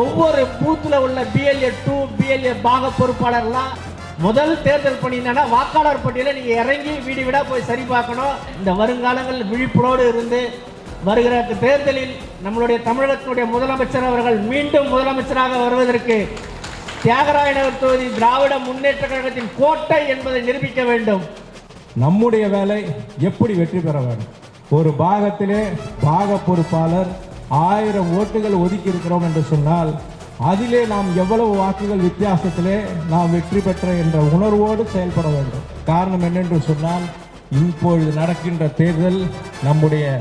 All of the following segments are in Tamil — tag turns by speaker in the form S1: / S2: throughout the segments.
S1: ஒவ்வொரு பூத்துல உள்ள பிஎல்ஏ டூ பிஎல்ஏ பாக பொறுப்பாளர்லாம் முதல் தேர்தல் பணி என்னன்னா வாக்காளர் பட்டியலில் நீங்க இறங்கி வீடு வீடா போய் சரி பார்க்கணும். இந்த வருங்காலங்களில் விழிப்புணோடு இருந்து வருகிற தேர்தலில் நம்மளுடைய தமிழகத்தினுடைய முதலமைச்சர் அவர்கள் மீண்டும் முதலமைச்சராக வருவதற்கு தியாகராய நகர் தொகுதி திராவிட முன்னேற்ற கழகத்தின் கோட்டை என்பதை நிரூபிக்க வேண்டும்.
S2: நம்முடைய வேலை எப்படி வெற்றி பெற வேண்டும்? ஒரு பாகத்திலே பாக பொறுப்பாளர் ஆயிரம் ஓட்டுகள் ஒதுக்கி இருக்கிறோம் என்று சொன்னால் அதிலே நாம் எவ்வளவு வாக்குகள் வித்தியாசத்திலே நாம் வெற்றி பெற்ற என்ற உணர்வோடு செயல்பட வேண்டும். காரணம் என்னென்று சொன்னால் இப்பொழுது நடக்கின்ற தேர்தல் நம்முடைய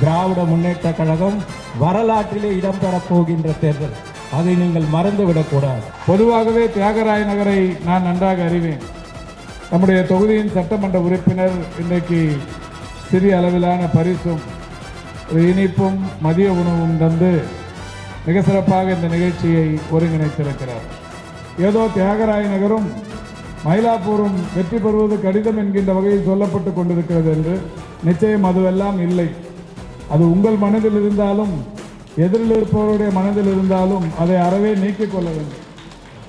S2: திராவிட முன்னேற்ற கழகம் வரலாற்றிலே இடம்பெறப் போகின்ற தேர்தல். அதை நீங்கள் மறந்துவிடக்கூடாது
S3: பொதுவாகவே தியாகராய நகரை நான் நன்றாக அறிவேன். நம்முடைய தொகுதியின் சட்டமன்ற உறுப்பினர் இன்றைக்கு சிறிய அளவிலான பரிசும் ஒரு இனிப்பும் மதிய உணவும் தந்து மிக சிறப்பாக இந்த நிகழ்ச்சியை ஒருங்கிணைத்திருக்கிறார். ஏதோ தியாகராய நகரும் மயிலாப்பூரும் வெற்றி பெறுவது கடிதம் என்கின்ற வகையில் சொல்லப்பட்டு கொண்டிருக்கிறது என்று நிச்சயம் அதுவெல்லாம் இல்லை. அது உங்கள் மனதில் இருந்தாலும் எதிரில் இருப்பவருடைய மனதில் இருந்தாலும் அதை அறவே நீக்கிக் கொள்ள வேண்டும்.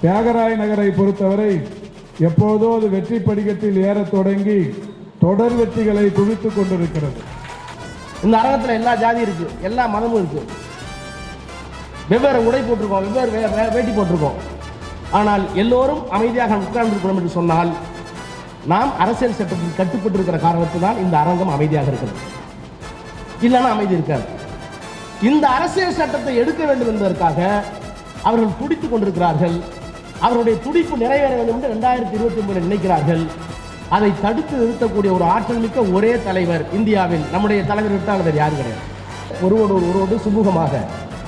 S3: தியாகராய நகரை பொறுத்தவரை எப்போதோ அது வெற்றி படிக்கத்தில் ஏறத் தொடங்கி தொடர் வெற்றிகளை குவித்துக் கொண்டிருக்கிறது.
S4: இந்த அரங்கத்தில் எல்லா ஜாதி இருக்கு எல்லா மதமும் இருக்கு. வெவ்வேறு உடை போட்டிருக்கோம் வெவ்வேறு வே- வேட்டி போட்டிருக்கோம். ஆனால் எல்லோரும் அமைதியாக உட்கார்ந்திருக்கணும் என்று சொன்னால் நாம் அரசியல் சட்டத்தில் கட்டுப்பட்டு இருக்கிற காரணத்தினால் இந்த அரங்கம் அமைதியாக இருக்கிறது. இல்லைன்னா அமைதி இருக்காது. இந்த அரசியல் சட்டத்தை எடுக்க வேண்டும் என்பதற்காக அவர்கள் துடித்துக் கொண்டிருக்கிறார்கள். அவருடைய துடிப்பு நிறைவேற வேண்டும் என்று ரெண்டாயிரத்தி இருபத்தி ஒன்பதில் நினைக்கிறார்கள். அதை தடுத்து நிறுத்தக்கூடிய ஒரு ஆற்றல் மிக்க ஒரே தலைவர் இந்தியாவில் நம்முடைய தலைவர் விட்டால் வேறு யாரும் கிடையாது. ஒருவோடு ஒருவோடு சுமூகமாக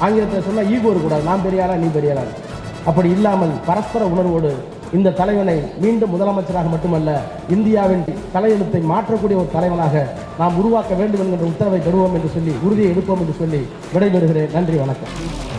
S4: ஆங்கிலத்தில் சொன்னால் ஈகோ இருக்கக்கூடாது. நான் பெரியாரா நீ பெரியாரா அப்படி இல்லாமல் பரஸ்பர உணர்வோடு இந்த தலைவனை மீண்டும் முதலமைச்சராக மட்டுமல்ல இந்தியாவின் தலையெழுத்தை மாற்றக்கூடிய ஒரு தலைவனாக நாம் உருவாக்க வேண்டும் என்கின்ற உத்தரவை தருவோம் என்று சொல்லி உறுதியை எடுப்போம் என்று சொல்லி விடைபெறுகிறேன். நன்றி வணக்கம்.